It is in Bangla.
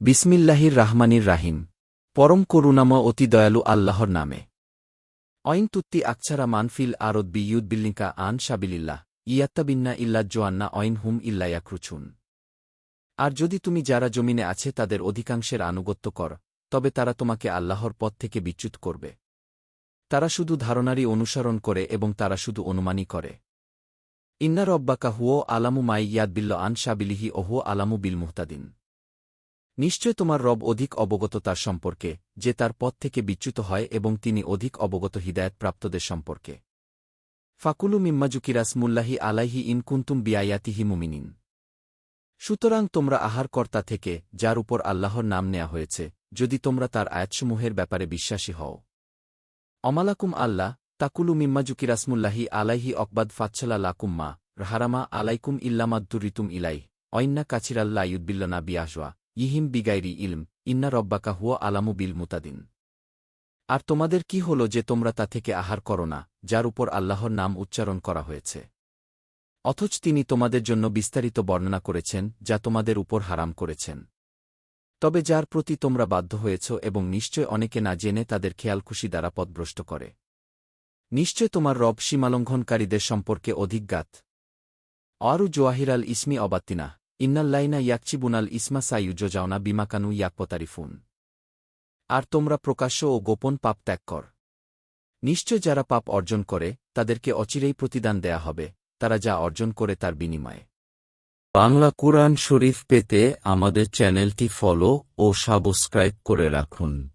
বিসমিল্লাহির রাহমানির রাহিম। পরম করুণাময় অতি দয়ালু আল্লাহর নামে। অইন তুত্তি আকছারা মানফিল আরদ বিয়ুদ বিল্লিকা আন সাবিলিল্লাহ। ইয়াত্তাবিন্না ইল্লা জোয়ান্না অইন হুম ইল্লায়াক্রুছুন আর যদি তুমি যারা জমিনে আছে তাদের অধিকাংশের আনুগত্য কর, তবে তারা তোমাকে আল্লাহর পথ থেকে বিচ্যুত করবে। তারা শুধু ধারণারই অনুসরণ করে এবং তারা শুধু অনুমানই করে। ইন্নার অব্বাকা হুও আলামু মাই ইয়াদ বিল্ল আন সাবিলিহি ওহো আলামু বিল মুহতাদিন। নিশ্চয় তোমার রব অধিক অবগত তার সম্পর্কে, যে তার পথ থেকে বিচ্যুত হয় এবং তিনি অধিক অবগত হিদায়তপ্রাপ্তদের সম্পর্কে। ফাকুলু মিম্মাজুকিরাস মুল্লাহি আলাইহি ইন কুন্তুম বিয়ায়াতিহি মুমিনিন। সুতরাং তোমরা আহারকর্তা থেকে, যার উপর আল্লাহর নাম নেয়া হয়েছে, যদি তোমরা তার আয়াতসমূহের ব্যাপারে বিশ্বাসী হও। অমালাকুম আল্লাহ, তাকুলু মিম্মাজুকিরাসমুল্লাহি আলাইহি অকবাদ ফাচ্ছালা লাকুম্মা রাহারামা আলাইকুম ইল্লামাদ্দুরিতুম ইলাই অইন্না কাছিরাল্লা ইউদ্বিল্লনা বিয়াহওয়া ইহিম বিগাইরি ইলম, ইন্না রব্বাকা হুয়া আলামু বিল মুতাদিন। আর তোমাদের কি হল যে তোমরা তা থেকে আহার করো না, যার উপর আল্লাহর নাম উচ্চারণ করা হয়েছে? অথচ তিনি তোমাদের জন্য বিস্তারিত বর্ণনা করেছেন, যা তোমাদের উপর হারাম করেছেন। তবে যার প্রতি তোমরা বাধ্য হয়েছ এবং নিশ্চয় অনেকে না জেনে তাদের খেয়ালখুশি দ্বারা পদভ্রষ্ট করে। নিশ্চয় তোমার রব সীমালঙ্ঘনকারীদের সম্পর্কে অধিজ্ঞাত আরু জোয়াহিরাল ইসমি অবাত্তিনা ইন্নাল্লাইনা ইয়াকচিবুনাল ইসমা সাইয়ুজোজাওনা বিমাকানু ইয়াকপতারিফুন। আর তোমরা প্রকাশ্য ও গোপন পাপ ত্যাগ কর। নিশ্চয় যারা পাপ অর্জন করে, তাদেরকে অচিরেই প্রতিদান দেয়া হবে, তারা যা অর্জন করে তার বিনিময়ে। বাংলা কোরআন শরীফ পেতে আমাদের চ্যানেলটি ফলো ও সাবস্ক্রাইব করে রাখুন।